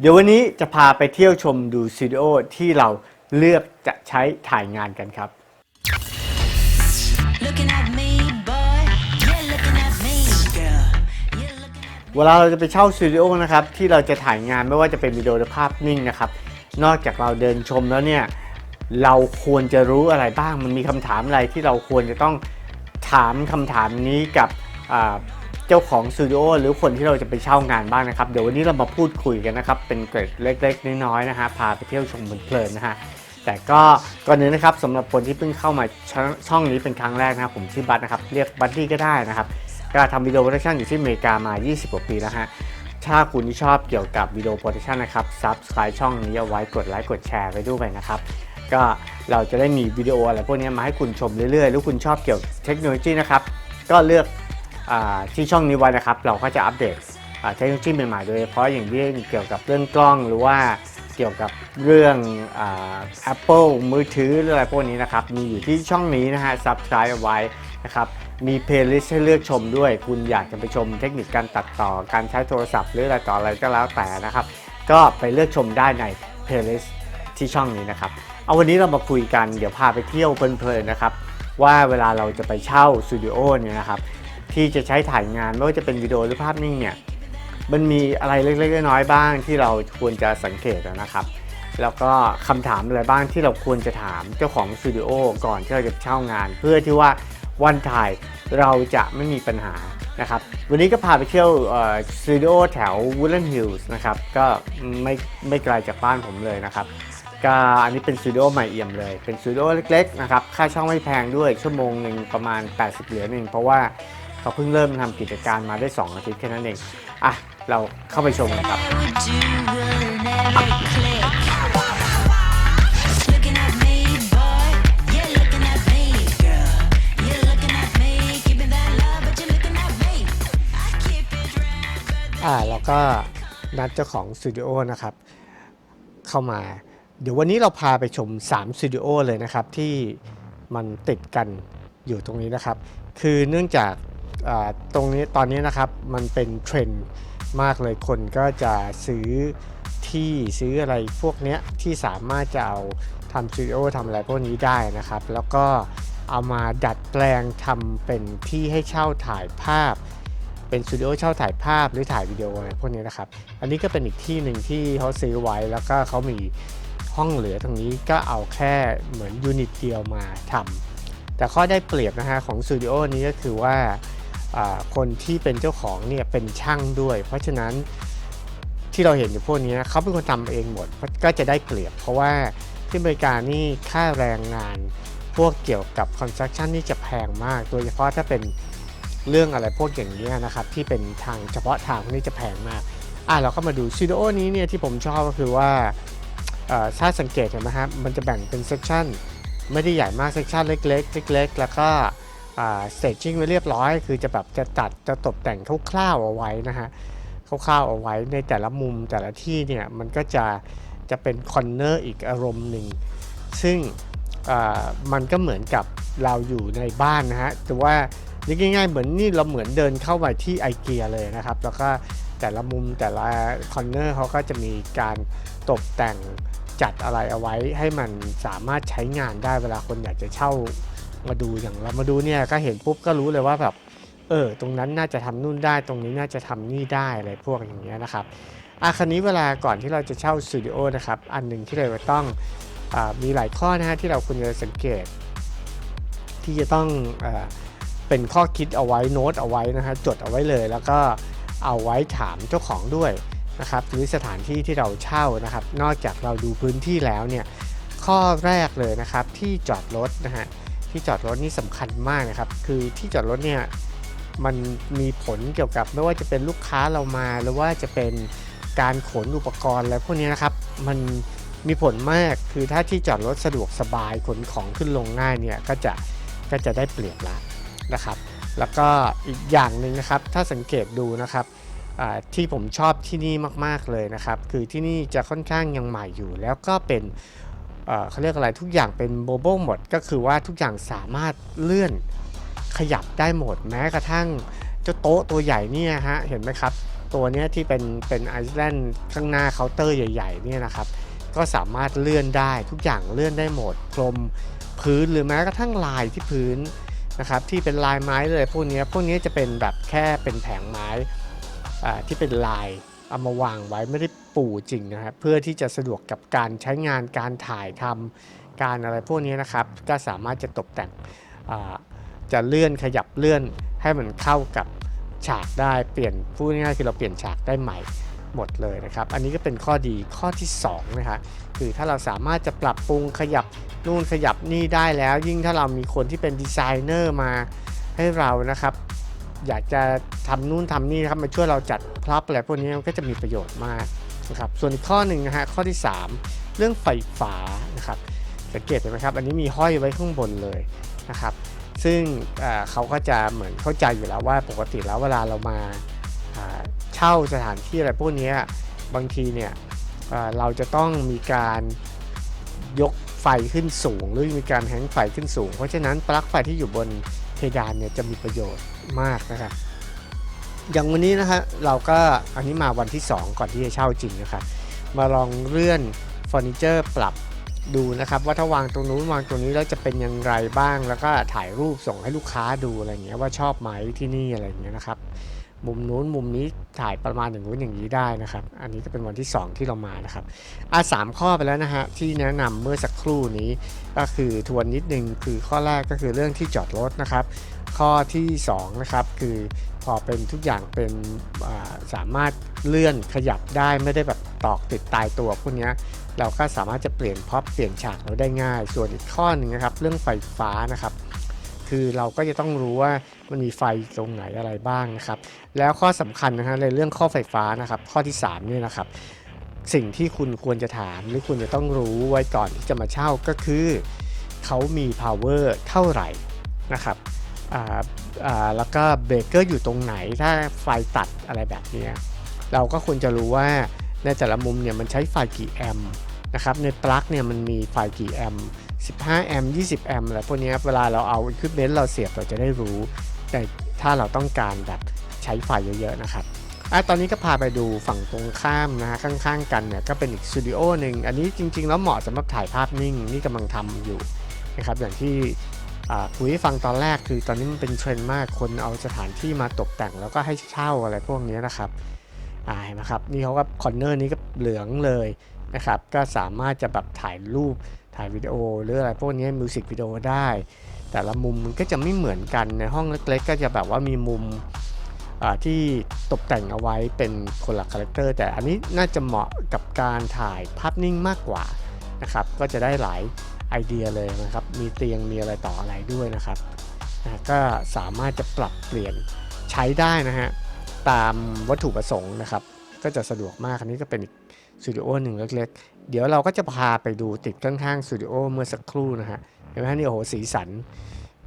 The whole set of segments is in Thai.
เดี๋ยววันนี้จะพาไปเที่ยวชมดูสตูดิโอที่เราเลือกจะใช้ถ่ายงานกันครับ Looking at me, boy. Yeah, looking at me, girl. Yeah, looking at เวลาเราจะไปเช่าสตูดิโอนะครับที่เราจะถ่ายงานไม่ว่าจะเป็นวิดีโอหรือภาพนิ่งนะครับ นอกจากเราเดินชมแล้วเนี่ยเราควรจะรู้อะไรบ้าง มันมีคำถามอะไรที่เราควรจะต้องถามคำถามนี้กับอ่า เจ้าของสตูดิโอหรือคนที่เราจะไปเช่างานบ้างนะครับ เดี๋ยววันนี้เรามาพูดคุยกันนะครับ เป็นเกร็ดเล็กๆ น้อยๆนะฮะพาไปเที่ยวชมเพลินๆนะฮะแต่ก็ก่อนอื่นนะครับสำหรับคนที่เพิ่งเข้ามาช่องช่องนี้เป็นครั้งแรกนะครับผมชื่อบัตนะครับเรียกบัตตี้ก็ได้นะครับก็ทำวิดีโอโปรดักชันอยู่ที่อเมริกามา 20 กว่าปีแล้วฮะถ้าคุณที่ชอบเกี่ยวกับวิดีโอโปรดักชันนะครับ Subscribe ช่องนี้เอาไว้กดไลค์กดแชร์ไปด้วยนะครับก็เราจะได้มีวิดีโออะไรพวกนี้มาให้คุณชมเรื่อยๆ หรือคุณชอบเกี่ยวกับเทคโนโลยีนะครับก็เลือก ที่ช่องนี้ไว้นะครับ เราก็จะอัปเดตเทคโนโลยีใหม่ๆโดยเฉพาะอย่างยิ่งเกี่ยวกับเรื่องกล้องหรือว่าเกี่ยวกับเรื่องอ Apple มือถือออะไรพวกนี้นะครับ มีอยู่ที่ช่องนี้นะฮะ Subscribe เอาไว้นะครับมีเพลย์ลิสต์ให้เลือกชมด้วย คุณอยากจะไปชมเทคนิคการตัดต่อการใช้โทรศัพท์หรืออะไรต่ออะไรก็แล้วแต่นะครับ ก็ไปเลือกชมได้ในเพลย์ลิสต์ที่ช่องนี้นะครับ เอาวันนี้เรามาคุยกันเดี๋ยวพาไปเที่ยวเพลินๆนะครับ ว่าเวลาเราจะไปเช่าสตูดิโอเนี่ยนะครับ ที่จะใช้ถ่ายงานไม่ว่าจะเป็นวิดีโอหรือภาพนิ่งเนี่ยมันมีอะไรเล็กๆน้อยๆบ้างที่เราควรจะสังเกตนะครับ แล้วก็คำถามอะไรบ้างที่เราควรจะถามเจ้าของสตูดิโอก่อนที่เราจะเช่างาน เพื่อที่ว่าวันถ่ายเราจะไม่มีปัญหานะครับ วันนี้ก็พาไปเที่ยวสตูดิโอแถว Woodland Hills นะครับ ก็ไม่ไม่ไกลจากบ้านผมเลยนะครับก็อันนี้เป็นสตูดิโอใหม่เอี่ยมเลย เป็นสตูดิโอเล็กๆนะครับ ค่าเช่าไม่แพงด้วยชั่วโมงหนึ่งประมาณ 80 เหรียญเองเพราะว่า เขาเพิ่งเริ่มทำกิจการมาได้ 2 อาทิตย์แค่นั้นเอง อะ เราเข้าไปชมกันครับ อ่าแล้วก็นัดเจ้าของสตูดิโอนะครับ เข้ามา เดี๋ยววันนี้เราพาไปชม3สตูดิโอเลยนะครับ ที่มันติดกันอยู่ตรงนี้นะครับ คือเนื่องจาก ตรงนี้ตอนนี้นะครับมันเป็นเทรนด์มากเลยคนก็จะซื้อที่ซื้ออะไรพวกเนี้ยที่สามารถจะเอาทำสตูดิโอทำอะไรพวกนี้ได้นะครับ แล้วก็เอามาดัดแปลงทำเป็นที่ให้เช่าถ่ายภาพ เป็นสตูดิโอเช่าถ่ายภาพหรือถ่ายวิดีโออะไรพวกนี้นะครับ อันนี้ก็เป็นอีกที่หนึ่งที่เขาซื้อไว้แล้วก็เขามีห้องเหลือตรงนี้ก็เอาแค่เหมือนยูนิตเดียวมาทำแต่ข้อได้เปรียบนะฮะของสตูดิโอนี้ก็คือว่าอ่า คนที่เป็นเจ้าของเนี่ยเป็นช่างด้วย เพราะฉะนั้นที่เราเห็นอยู่พวกนี้เขาเป็นคนทำเองหมดก็จะได้เปรียบ เพราะว่าที่อเมริกานี่ค่าแรงงาน พวกเกี่ยวกับคอนสตรั c ชั่นนี่จะแพงมาก โดยเฉพาะถ้าเป็นเรื่องอะไรพวกอย่างนี้นะครับที่เป็นทางเฉพาะทางพวกนี้จะแพงมากอะเราก็มาดูสตูดิโอนี้เนี่ยที่ผมชอบก็คือว่าถ้าสังเกตเห็นไหมครับมันจะแบ่งเป็นเซกชันไม่ได้ใหญ่มากเซกชันเล็กๆเล็กๆ แล้วก็ สเตจจิ้งไว้เรียบร้อย คือจะแบบจะตัดจะตกแต่งคร่าวๆเอาไว้นะฮะคร่าวๆเอาไว้ในแต่ละมุมแต่ละที่เนี่ยมันก็จะจะเป็นคอนเนอร์อีกอารมณ์หนึ่ง ซึ่งมันก็เหมือนกับเราอยู่ในบ้านนะฮะแต่ว่านึกง่ายๆเหมือนนี่เราเหมือนเดินเข้าไปที่ไอเกียเลยนะครับ แล้วก็แต่ละมุมแต่ละคอนเนอร์เขาก็จะมีการตกแต่งจัดอะไรเอาไว้ให้มันสามารถใช้งานได้เวลาคนอยากจะเช่า มาดูอย่างเรามาดูเนี่ยก็เห็นปุ๊บก็รู้เลยว่าแบบเออตรงนั้นน่าจะทำนู่นได้ตรงนี้น่าจะทำนี่ได้อะไรพวกอย่างเงี้ยนะครับอาคันนี้เวลาก่อนที่เราจะเช่าสตูดิโอนะครับอันหนึ่งที่เราจะต้องอมีหลายข้อนะฮะที่เราควรจะสังเกต ที่จะต้องอเป็นข้อคิดเอาไว้โน้ตเอาไว้นะฮะจดเอาไว้เลย แล้วก็เอาไว้ถามเจ้าของด้วยนะครับหรือสถานที่ที่เราเช่านะครับ นอกจากเราดูพื้นที่แล้วเนี่ยข้อแรกเลยนะครับที่จอดรถนะฮะ ที่จอดรถนี่สำคัญมากนะครับ คือที่จอดรถเนี่ยมันมีผลเกี่ยวกับไม่ว่าจะเป็นลูกค้าเรามาหรือว่าจะเป็นการขนอุปกรณ์อะไรพวกนี้นะครับ มันมีผลมากคือถ้าที่จอดรถสะดวกสบายขนของขึ้นลงง่ายเนี่ยก็จะก็จะได้เปรียบละนะครับ แล้วก็อีกอย่างหนึ่งนะครับ ถ้าสังเกตดูนะครับที่ผมชอบที่นี่มาก ๆ เลยนะครับ คือที่นี่จะค่อนข้างยังใหม่อยู่ แล้วก็เป็น เขาเรียกอะไรทุกอย่างเป็นโมบ l หมด ก็คือว่าทุกอย่างสามารถเลื่อนขยับได้หมด แม้กระทั่งเจ้าโต๊ะตัวใหญ่เนี่ยฮะเห็นไหมครับ ตัวเนี้ยที่เป็นเป็นไอซ์แลนด์ข้างหน้าเคาน์เตอร์ใหญ่ๆเนี่ยนะครับก็สามารถเลื่อนได้ทุกอย่างเลื่อนได้หมดพรมพื้นหรือแม้กระทั่งลายที่พื้นนะครับที่เป็นลายไม้เลยพวกนี้พวกนี้จะเป็นแบบแค่เป็นแผงไม้ที่เป็นลาย เอามาวางไว้ไม่ได้ปูจริงนะครับเพื่อที่จะสะดวกกับการใช้งานการถ่ายทำการอะไรพวกนี้นะครับ ก็สามารถจะตกแต่งจะเลื่อนขยับเลื่อนให้มันเข้ากับฉากได้เปลี่ยนพูดง่ายๆคือเราเปลี่ยนฉากได้ใหม่หมดเลยนะครับ อันนี้ก็เป็นข้อดีข้อที่สองนะครับคือถ้าเราสามารถจะปรับปรุงขยับนู่นขยับนี่ได้แล้ว ยิ่งถ้าเรามีคนที่เป็นดีไซเนอร์มาให้เรานะครับ อยากจะทำนู่นทำนี่นะครับมาช่วยเราจัดพร็อพอะไรพวกนี้มันก็จะมีประโยชน์มากนะครับส่วนอีกข้อหนึ่งนะฮะข้อที่ 3 เรื่องไฟฟ้านะครับสังเกตเห็นไหมครับ อันนี้มีห้อยไว้ข้างบนเลยนะครับ ซึ่งเขาก็จะเหมือนเข้าใจอยู่แล้วว่าปกติแล้วเวลาเรามาเช่าสถานที่อะไรพวกนี้บางทีเนี่ยเอ่อเราจะต้องมีการยกไฟขึ้นสูง หรือมีการแฮงไฟขึ้นสูง เพราะฉะนั้นปลั๊กไฟที่อยู่บนเพดานเนี่ยจะมีประโยชน์ มากนะครับ อย่างวันนี้นะฮะเราก็อันนี้มาวันที่ 2 ก่อนที่จะเช่าจริงนะครับ มาลองเลื่อนเฟอร์นิเจอร์ปรับดูนะครับ ว่าถ้าวางตรงนู้นวางตรงนี้แล้วจะเป็นยังไงบ้าง แล้วก็ถ่ายรูปส่งให้ลูกค้าดูอะไรเงี้ยว่าชอบไหมที่นี่อะไรเงี้ยนะครับ มุมนู้นมุมนี้ถ่ายประมาณอย่างนู้นอย่างนี้ได้นะครับ อันนี้ก็เป็นวันที่ 2 ที่เรามานะครับอะสามข้อไปแล้วนะฮะที่แนะนำเมื่อสักครู่นี้ ก็คือทวนนิดนึงคือข้อแรกก็คือเรื่องที่จอดรถนะครับ ข้อที่2นะครับคือพอเป็นทุกอย่างเป็นสามารถเลื่อนขยับได้ไม่ได้แบบตอกติดตายตัวพวกนี้เราก็สามารถจะเปลี่ยนพ็อปเปลี่ยนฉากเราได้ง่าย ส่วนอีกข้อหนึ่งนะครับ เรื่องไฟฟ้านะครับ คือเราก็จะต้องรู้ว่ามันมีไฟตรงไหนอะไรบ้างนะครับ แล้วข้อสำคัญนะฮะในเรื่องข้อไฟฟ้านะครับ ข้อที่3เนี่ยนะครับ สิ่งที่คุณควรจะถาม หรือคุณจะต้องรู้ไว้ก่อนที่จะมาเช่าก็คือเขามี power เท่าไหร่นะครับแล้วก็เบรกเกอร์อยู่ตรงไหนถ้าไฟตัดอะไรแบบนี้เราก็ควรจะรู้ว่าในแต่ละมุมเนี่ยมันใช้ไฟกี่แอมป์นะครับในปลั๊กเนี่ยมันมีไฟกี่แอมป์ 15 แอมป์ 20 แอมป์อะไรพวกนี้เวลาเราเอาอุปกรณ์เราเสียบเราจะได้รู้ แต่ถ้าเราต้องการแบบใช้ไฟเยอะๆนะครับอะตอนนี้ก็พาไปดูฝั่งตรงข้ามนะฮะข้างๆ กันเนี่ยก็เป็นอีกสตูดิโอหนึ่งอันนี้จริงๆ แล้วเหมาะสำหรับถ่ายภาพนิ่งนี่กำลังทำอยู่นะครับอย่างที่คุยฟังตอนแรกคือตอนนี้มันเป็นเทรนด์มากคนเอาสถานที่มาตกแต่งแล้วก็ให้เช่าอะไรพวกนี้นะครับอ่าเห็นไหมครับนี่เขาก็คอนเนอร์นี้ก็เหลืองเลยนะครับก็สามารถจะแบบถ่ายรูป ถ่ายวิดีโอหรืออะไรพวกนี้มิวสิกวิดีโอได้ แต่ละมุมมันก็จะไม่เหมือนกันในห้องเล็กๆ ก็จะแบบว่ามีมุมที่ตกแต่งเอาไว้เป็นคนละคาแรคเตอร์แต่อันนี้น่าจะเหมาะกับการถ่ายภาพนิ่งมากกว่านะครับก็จะได้หลายไอเดียเลยนะครับ มีเตียงมีอะไรต่ออะไรด้วยนะครับนะก็สามารถจะปรับเปลี่ยนใช้ได้นะฮะตามวัตถุประสงค์นะครับ ก็จะสะดวกมากอันนี้ก็เป็นอีก สตูดิโอหนึ่งเล็กๆ เดี๋ยวเราก็จะพาไปดูติดข้างๆสตูดิโอเมื่อสักครู่นะฮะ เห็นไหมฮะนี่โอ้โหสีสัน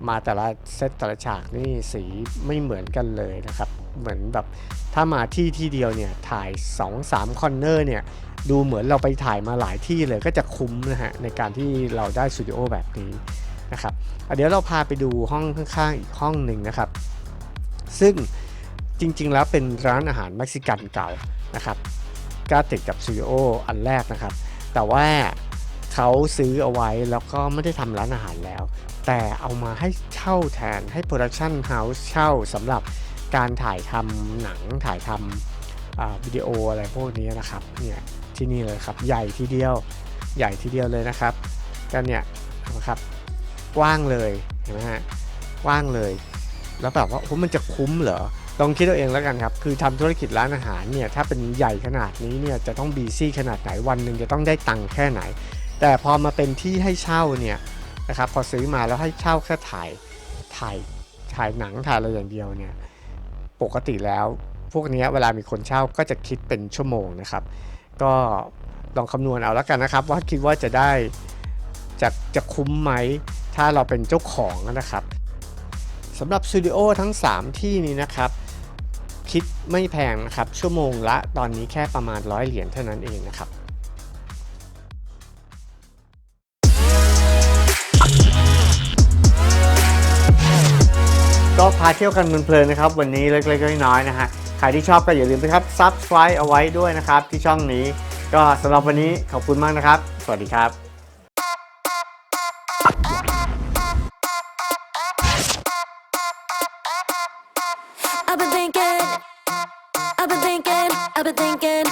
มาแต่ละเซตแต่ละฉากนี่สีไม่เหมือนกันเลยนะครับ เหมือนแบบถ้ามาที่ที่เดียวเนี่ยถ่าย 2-3 คอนเนอร์เนี่ยดูเหมือนเราไปถ่ายมาหลายที่เลยก็จะคุ้มนะฮะในการที่เราได้สตูดิโอแบบนี้นะครับเดี๋ยวเราพาไปดูห้องข้างๆอีกห้องหนึ่งนะครับ ซึ่งจริงๆแล้วเป็นร้านอาหารเม็กซิกันเก่านะครับ ก็ติดกับสตูดิโออันแรกนะครับ แต่ว่าเขาซื้อเอาไว้แล้วก็ไม่ได้ทำร้านอาหารแล้ว แต่เอามาให้เช่าแทนให้โปรดักชันเฮาส์เช่าสำหรับการถ่ายทำหนังถ่ายทำวิดีโออะไรพวกนี้นะครับเนี่ยที่นี่เลยครับใหญ่ทีเดียวใหญ่ทีเดียวเลยนะครับก็เนี่ยนะครับกว้างเลยเห็นไหมฮะกว้างเลย แล้วแบบว่าโอ้มันจะคุ้มเหรอ ลองคิดเอาเองแล้วกันครับ คือทำธุรกิจร้านอาหารเนี่ยถ้าเป็นใหญ่ขนาดนี้เนี่ยจะต้องบีซี่ขนาดไหนวันหนึ่งจะต้องได้ตังค์แค่ไหน แต่พอมาเป็นที่ให้เช่าเนี่ยนะครับพอซื้อมาแล้วให้เช่าแค่ถ่ายถ่ายถ่ายหนังถ่ายอะไรอย่างเดียวเนี่ยปกติแล้วพวกนี้เวลามีคนเช่าก็จะคิดเป็นชั่วโมงนะครับ ก็ลองคำนวณเอาแล้วกันนะครับ ว่าคิดว่าจะได้จะจะคุ้มไหมถ้าเราเป็นเจ้าของนะครับสำหรับสตูดิโอทั้ง 3 ที่นี้นะครับ คิดไม่แพงนะครับ ชั่วโมงละตอนนี้แค่ประมาณร้อยเหรียญเท่านั้นเองนะครับก็พาเที่ยวกันเพลินๆนะครับ วันนี้เล็กๆน้อยๆนะฮะใครที่ชอบก็อย่าลืมนะครับ subscribe เอาไว้ด้วยนะครับ ที่ช่องนี้ ก็สำหรับวันนี้ขอบคุณมากนะครับ สวัสดีครับ again.